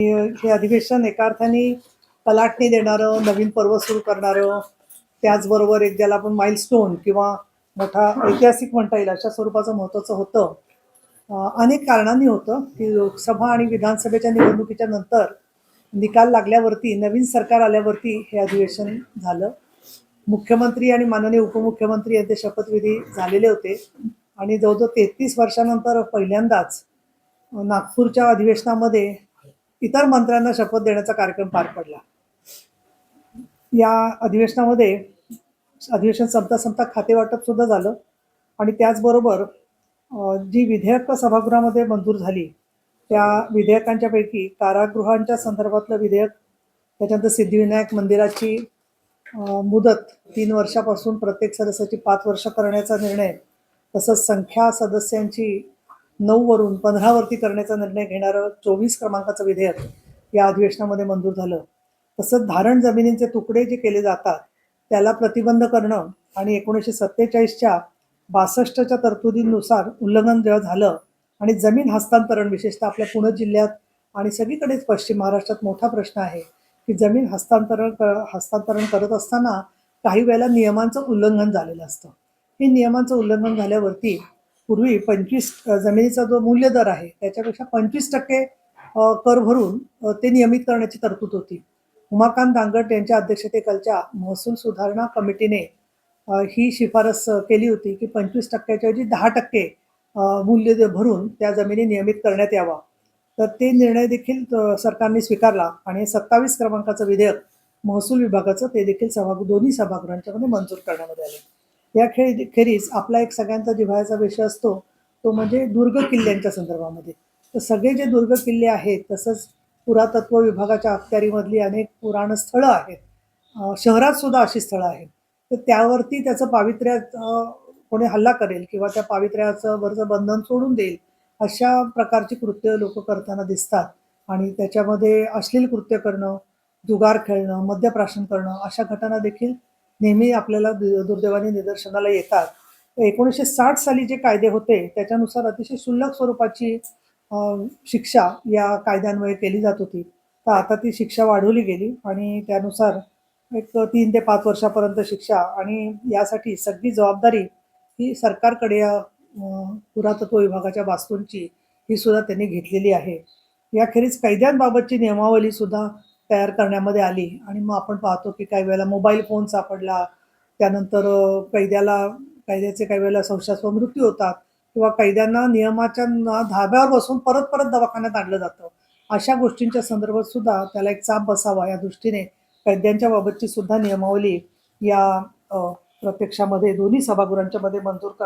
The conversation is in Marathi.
हे अधिवेशन एका अर्थाने कलाटणी देणारं नवीन पर्व सुरू करणारं त्याचबरोबर एक ज्याला आपण माइलस्टोन किंवा मोठा ऐतिहासिक म्हणता येईल अशा स्वरूपाचं महत्त्वाचं होतं. अनेक कारणांनी होतं की लोकसभा आणि विधानसभेच्या निवडणुकीच्या नंतर निकाल लागल्यावरती नवीन सरकार आल्यावरती हे अधिवेशन झालं. मुख्यमंत्री आणि माननीय उपमुख्यमंत्री यांचे शपथविधी झालेले होते. आणि जवळजवळ तेहतीस वर्षानंतर पहिल्यांदाच नागपूरच्या अधिवेशनामध्ये इतर मंत्र्यांना शपथ देण्याचा कार्यक्रम पार पडला. या अधिवेशनामध्ये अधिवेशन संपता संपता खाते वाटप सुद्धा झालं. आणि त्याचबरोबर जी विधेयकं सभागृहामध्ये मंजूर झाली त्या विधेयकांच्या पैकी कारागृहांच्या संदर्भातलं विधेयक त्याच्यानंतर सिद्धिविनायक मंदिराची मुदत तीन वर्षापासून प्रत्येक सदस्याची पाच वर्ष करण्याचा निर्णय तसंच संख्या सदस्यांची नऊ वरून पंधरावरती करण्याचा निर्णय घेणारं चोवीस क्रमांकाचं विधेयक या अधिवेशनामध्ये मंजूर झालं. तसंच धारण जमिनींचे तुकडे जे केले जातात त्याला प्रतिबंध करणं आणि एकोणीसशे सत्तेचाळीसच्या बासष्टच्या तरतुदींनुसार उल्लंघन जेव्हा झालं आणि जमीन हस्तांतरण विशेषतः आपल्या पुणे जिल्ह्यात आणि सगळीकडेच पश्चिम महाराष्ट्रात मोठा प्रश्न आहे की जमीन हस्तांतरण कर हस्तांतरण करत असताना काही वेळेला नियमांचं उल्लंघन झालेलं असतं. हे नियमांचं उल्लंघन झाल्यावरती पूर्वी पंचवीस जमिनीचा जो मूल्य दर आहे त्याच्यापेक्षा पंचवीस टक्के कर भरून ते नियमित करण्याची तरतूद होती. उमाकांत दांगट यांच्या अध्यक्षतेखालच्या महसूल सुधारणा कमिटीने ही शिफारस केली होती की पंचवीस टक्क्याच्या ऐवजी दहा टक्के मूल्य भरून त्या जमिनी नियमित करण्यात यावा. तर ते निर्णय देखील सरकारने स्वीकारला आणि सत्तावीस क्रमांकाचं विधेयक महसूल विभागाचं ते देखील सभागृह दोन्ही सभागृहांच्यामध्ये मंजूर करण्यामध्ये आले. या खेळ खेरीज आपला एक सगळ्यांचा जिव्हाळ्याचा विषय असतो तो म्हणजे दुर्ग किल्ल्यांच्या संदर्भामध्ये. तर सगळे जे दुर्ग किल्ले आहेत तसंच पुरातत्व विभागाच्या अखत्यारीमधली अनेक पुराण स्थळं आहेत शहरात सुद्धा अशी स्थळं आहेत. तर त्यावरती त्याचं पावित्र्यात कोणी हल्ला करेल किंवा त्या पावित्र्याचं वरचं बंधन सोडून देईल अशा प्रकारची कृत्य लोक करताना दिसतात. आणि त्याच्यामध्ये अश्लील कृत्य करणं जुगार खेळणं मद्यप्राशन करणं अशा घटना देखील नेहमी आपल्याला दुर्दैवाने निदर्शनाला येतात. एकोणीसशे साठ साली जे कायदे होते त्याच्यानुसार अतिशय क्षुल्लक स्वरूपाची शिक्षा या कायद्यांमुळे केली जात होती. तर आता ती शिक्षा वाढवली गेली आणि त्यानुसार एक तीन ते पाच वर्षापर्यंत शिक्षा आणि यासाठी सगळी जबाबदारी ही सरकारकडे या पुरातत्व विभागाच्या वास्तूंची ही सुद्धा त्यांनी घेतलेली आहे. याखेरीज कैद्यांबाबतची नियमावली सुद्धा तयार करण्यामध्ये आली. आणि मग आपण पाहतो की काही वेळेला मोबाईल फोन सापडला. त्यानंतर कैद्याला कैद्याचे काही वेळेला संशयास्पद मृत्यू होतात. किंवा कैद्यांना नियमाच्या धाब्यावर बसून परत परत दवाखान्यात आणलं जातं. अशा गोष्टींच्या संदर्भात सुद्धा त्याला एक चाप बसावा या दृष्टीने कैद्यांच्या बाबतची सुद्धा नियमावली या प्रत्यक्षामध्ये दोन्ही सभागृहांच्या मध्ये मंजूर कर